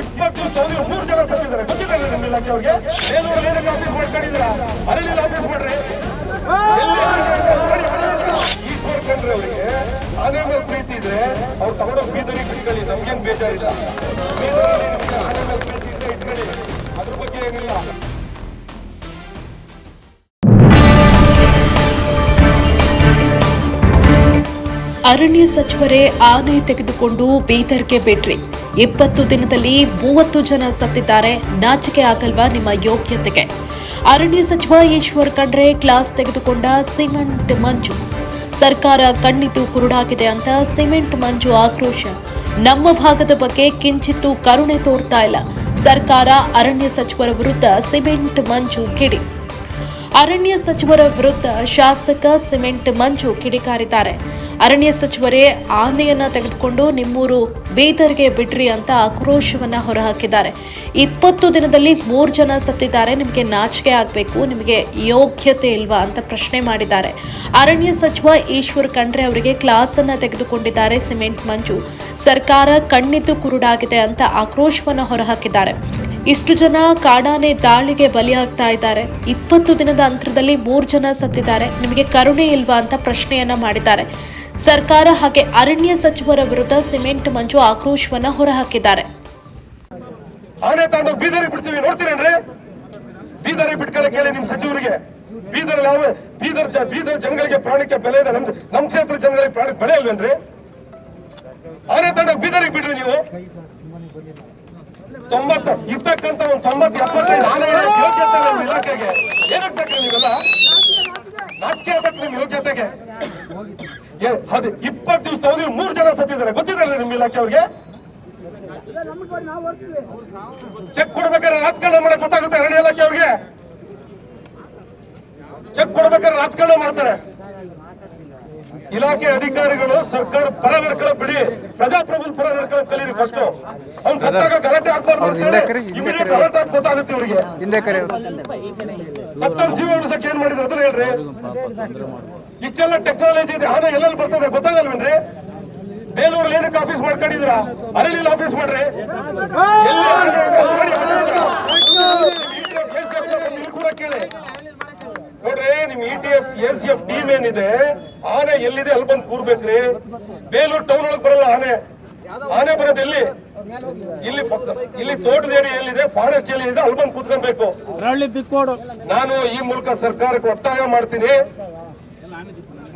ಇಪ್ಪತ್ತು ದಿವಸ ಮೂರು ಜನ ಸತ್ತಿದ್ದಾರೆ. ಗೊತ್ತಿದ್ದಾರೆ ನಿಮ್ಮ ಇಲಾಖೆ ಅವ್ರಿಗೆ ಬೇಲೂರಲ್ಲಿ ಏನಕ್ಕೆ ಆಫೀಸ್ ಮಾಡ್ಕೊಂಡಿದ್ದೀರಾ? ಅರಳಿಲ್ಲ ಆಫೀಸ್ ಮಾಡ್ರಿ. ಈಶ್ವರ್ ಖಂಡ್ರೆ ಅವರಿಗೆ ಆನೆ ಮೇಲೆ ಪ್ರೀತಿ ಇದ್ರೆ ಅವ್ರು ತಗೊಂಡೋಗಿ ಬೀದರಿ ಕಟ್ಕೊಳ್ಳಿ ನಮ್ಗೇನ್ ಬೇಜಾರಿಲ್ಲ. ಅರಣ್ಯ ಸಚಿವರೇ ಆನೆ ತೆಗೆದುಕೊಂಡು ಬೀದರ್ಗೆ ಬಿಡ್ರಿ. ಇಪ್ಪತ್ತು ದಿನದಲ್ಲಿ ಮೂವತ್ತು ಜನ ಸತ್ತಿದ್ದಾರೆ. ನಾಚಿಕೆ ಆಗಲ್ವಾ ನಿಮ್ಮ ಯೋಗ್ಯತೆಗೆ? ಅರಣ್ಯ ಸಚಿವ ಈಶ್ವರ್ ಖಂಡ್ರೆ ಕ್ಲಾಸ್ ತೆಗೆದುಕೊಂಡ ಸಿಮೆಂಟ್ ಮಂಜು. ಸರ್ಕಾರ ಕಣ್ಣಿದ್ದು ಕುರುಡಾಗಿದೆ ಅಂತ ಸಿಮೆಂಟ್ ಮಂಜು ಆಕ್ರೋಶ. ನಮ್ಮ ಭಾಗದ ಬಗ್ಗೆ ಕಿಂಚಿತ್ತು ಕರುಣೆ ತೋರ್ತಾ ಇಲ್ಲ. ಸರ್ಕಾರ ಅರಣ್ಯ ಸಚಿವರ ವಿರುದ್ಧ ಸಿಮೆಂಟ್ ಮಂಜು ಕಿಡಿ. ಅರಣ್ಯ ಸಚಿವರ ವಿರುದ್ಧ ಶಾಸಕ ಸಿಮೆಂಟ್ ಮಂಜು ಕಿಡಿಕಾರಿದ್ದಾರೆ. ಅರಣ್ಯ ಸಚಿವರೇ, ಆನೆಯನ್ನ ತೆಗೆದುಕೊಂಡು ನಿಮ್ಮೂರು ಬೀದರ್ಗೆ ಬಿಡ್ರಿ ಅಂತ ಆಕ್ರೋಶವನ್ನ ಹೊರಹಾಕಿದ್ದಾರೆ. ಇಪ್ಪತ್ತು ದಿನದಲ್ಲಿ ಮೂರು ಜನ ಸತ್ತಿದ್ದಾರೆ. ನಿಮಗೆ ನಾಚಿಕೆ ಆಗಬೇಕು, ನಿಮಗೆ ಯೋಗ್ಯತೆ ಇಲ್ವಾ ಅಂತ ಪ್ರಶ್ನೆ ಮಾಡಿದ್ದಾರೆ. ಅರಣ್ಯ ಸಚಿವ ಈಶ್ವರ್ ಖಂಡ್ರೆ ಅವರಿಗೆ ಕ್ಲಾಸ್ ಅನ್ನ ತೆಗೆದುಕೊಂಡಿದ್ದಾರೆ ಸಿಮೆಂಟ್ ಮಂಜು. ಸರ್ಕಾರ ಕಣ್ಣಿದ್ದು ಕುರುಡಾಗಿದೆ ಅಂತ ಆಕ್ರೋಶವನ್ನ ಹೊರಹಾಕಿದ್ದಾರೆ. ಇಷ್ಟು ಜನ ಕಾಡಾನೆ ದಾಳಿಗೆ ಬಲಿಯಾಗ್ತಾ ಇದ್ದಾರೆ. ಇಪ್ಪತ್ತು ದಿನದ ಅಂತರದಲ್ಲಿ ಮೂರು ಜನ ಸತ್ತಿದ್ದಾರೆ. ನಿಮಗೆ ಕರುಣೆ ಇಲ್ವಾ ಅಂತ ಪ್ರಶ್ನೆಯನ್ನ ಮಾಡಿದ್ದಾರೆ. ಸರ್ಕಾರ ಹಾಗೆ ಅರಣ್ಯ ಸಚಿವರ ವಿರುದ್ಧ ಸಿಮೆಂಟ್ ಮಂಜು ಆಕ್ರೋಶವನ್ನ ಹೊರಹಾಕಿದ್ದಾರೆ. ಆನೆ ತಗೊಂಡು ಬೀದರಿಗೆ ಬಿಡ್ತೀವಿ ನೋಡ್ತೀರೇನ್ರಿ ಬೀದರಿಗೆ ಬಿಟ್ಕೊಳ್ಳಕ್ಕೆ ಹೇಳಿ ನಿಮ್ ಸಚಿವರಿಗೆ. ಬೀದರ್ ಯಾವ, ಬೀದರ್ ಬೀದರ್ ಜನಗಳಿಗೆ ಪ್ರಾಣಕ್ಕೆ ಬೆಲೆ ಇದೆ. ನಮ್ ನಮ್ ಕ್ಷೇತ್ರ ಜನಗಳಿಗೆ ಪ್ರಾಣಕ್ಕೆ ಬೆಲೆ ಇಲ್ವೇನ್ರಿ? ಆನೆ ತಗೊಂಡು ಬೀದರಿಗೆ ಬಿಡ್ರಿ ನೀವು. ತೊಂಬತ್ತು ಇರ್ತಕ್ಕಂತ ಒಂದು ತೊಂಬತ್ತು ಎಪ್ಪತ್ತೈದು. ಆನೆ ಯೋಗ್ಯತೆ ನಮ್ಮ ಇಲಾಖೆಗೆ. ಏನಕ್ಕೆ ಬೇಕು ನೀವೆಲ್ಲ ರಾಜಕೀಯ ಬೇಕು ನಿಮ್ ಯೋಗ್ಯತೆಗೆ. ಏ, ಅದು ಇಪ್ಪತ್ತು ದಿವಸ ತಗೊಂಡು ಮೂರು ಜನ ಸತ್ತಿದ್ದಾರೆ. ಗೊತ್ತಿದ್ದಾರೆ ನಿಮ್ಮ ಇಲಾಖೆ ಅವ್ರಿಗೆ? ಚೆಕ್ ಕೊಡ್ಬೇಕಾದ್ರೆ ರಾಜಕಾರಣ ಮಾಡಕ್ ಗೊತ್ತಾಗುತ್ತೆ ಅರಣ್ಯ ಇಲಾಖೆ ಅವ್ರಿಗೆ ಚೆಕ್ ಕೊಡ್ಬೇಕಾದ್ರೆ ರಾಜಕಾರಣ ಮಾಡ್ತಾರೆ ಇಲಾಖೆ ಅಧಿಕಾರಿಗಳು ಸರ್ಕಾರ ಪರ ನಡ್ಕೊಳ್ಳೋ ಬಿಡಿ. ಪ್ರಜಾಪ್ರಭು ಪರ ನಡ್ಕೊಳ್ಳೋದ್ ಕಲೀರಿ ಫಸ್ಟ್ ಅವ್ನ್ ಸತ್ತಾಗ ಗಲಾಟೆ ಹಾಕ್ಬಾರ್ದು ಗಲಾಟೆ ಗೊತ್ತಾಗುತ್ತೆ ಇವ್ರಿಗೆ. ಜೀವ ಉಳಿಸಕ್ಕೆ ಏನ್ ಮಾಡಿದ್ರು ಅದನ್ನ ಹೇಳ್ರಿ. ಇಷ್ಟೆಲ್ಲ ಟೆಕ್ನಾಲಜಿ ಇದೆ ಹಣ ಎಲ್ಲೆಲ್ಲಿ ಬರ್ತದೆ ಗೊತ್ತಾಗಲ್ವೇನ್ರಿ? ಬೇಲೂರಲ್ಲಿ ಏನಕ್ಕೆ ಆಫೀಸ್ ಮಾಡ್ಕೊಂಡಿದ್ರ ಅರಳಿ ಆಫೀಸ್ ಮಾಡ್ರಿ. ಕೇಳಿ. ನೋಡ್ರಿ ನಿಮ್ E T S S C F team ಏನಿದೆ ಆನೆ ಎಲ್ಲಿದೆ ಅಲ್ಲಿ ಬಂದು ಕೂರ್ಬೇಕ್ರಿ. ಬೇಲೂರು ಟೌನ್ ಒಳಗೆ ಬರಲ್ಲ ಆನೆ. ಆನೆ ಬರೋದು ಎಲ್ಲಿ? ಇಲ್ಲಿ ಇಲ್ಲಿ ತೋಟದ ಏರಿಯಾ ಎಲ್ಲಿದೆ ಫಾರೆಸ್ಟ್ ಏರಿಯಾ ಇದೆ ಅಲ್ಲಿ ಬಂದು ಕೂತ್ಕೊಬೇಕು. ನಾನು ಈ ಮೂಲಕ ಸರ್ಕಾರಕ್ಕೆ ಒತ್ತಾಯ ಮಾಡ್ತೀನಿ.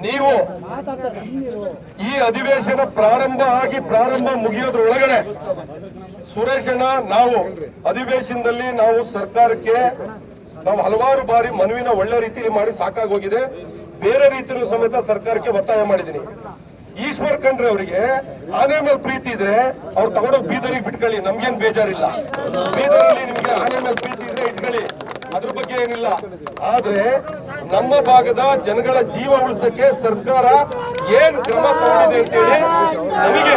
ನೀವು ಈ ಅಧಿವೇಶನ ಪ್ರಾರಂಭ ಆಗಿ ಪ್ರಾರಂಭ ಮುಗಿಯೋದ್ರ ಒಳಗಡೆ ಸುರೇಶಣ್ಣ ನಾವು ಅಧಿವೇಶನದಲ್ಲಿ ನಾವು ಸರ್ಕಾರಕ್ಕೆ ನಾವು ಹಲವಾರು ಬಾರಿ ಮನವಿನ ಒಳ್ಳೆ ರೀತಿಯಲ್ಲಿ ಮಾಡಿ ಸಾಕಾಗೋಗಿದೆ. ಬೇರೆ ರೀತಿಯೂ ಸಮೇತ ಸರ್ಕಾರಕ್ಕೆ ಒತ್ತಾಯ ಮಾಡಿದ್ದೀನಿ. ಈಶ್ವರ್ ಖಂಡ್ರೆ ಅವರಿಗೆ ಆನೆ ಮೇಲೆ ಪ್ರೀತಿ ಇದ್ರೆ ಅವ್ರು ತಗೊಂಡೋಗಿ ಬೀದರಿಗೆ ಬಿಟ್ಕೊಳ್ಳಿ, ನಮ್ಗೇನ್ ಬೇಜಾರಿಲ್ಲ. ಬೀದರಲ್ಲಿ ನಿಮ್ಗೆ ಆನೆ ಮೇಲೆ ಪ್ರೀತಿ ಇದ್ರೆ ಇಟ್ಕೊಳ್ಳಿ, ಅದ್ರ ಬಗ್ಗೆ ಏನಿಲ್ಲ. ಆದ್ರೆ ನಮ್ಮ ಭಾಗದ ಜನಗಳ ಜೀವ ಉಳಿಸಕ್ಕೆ ಸರ್ಕಾರ ಏನ್ ಕ್ರಮ ತಗೊಂಡಿದೆ ಅಂತೇಳಿ ನಮಗೆ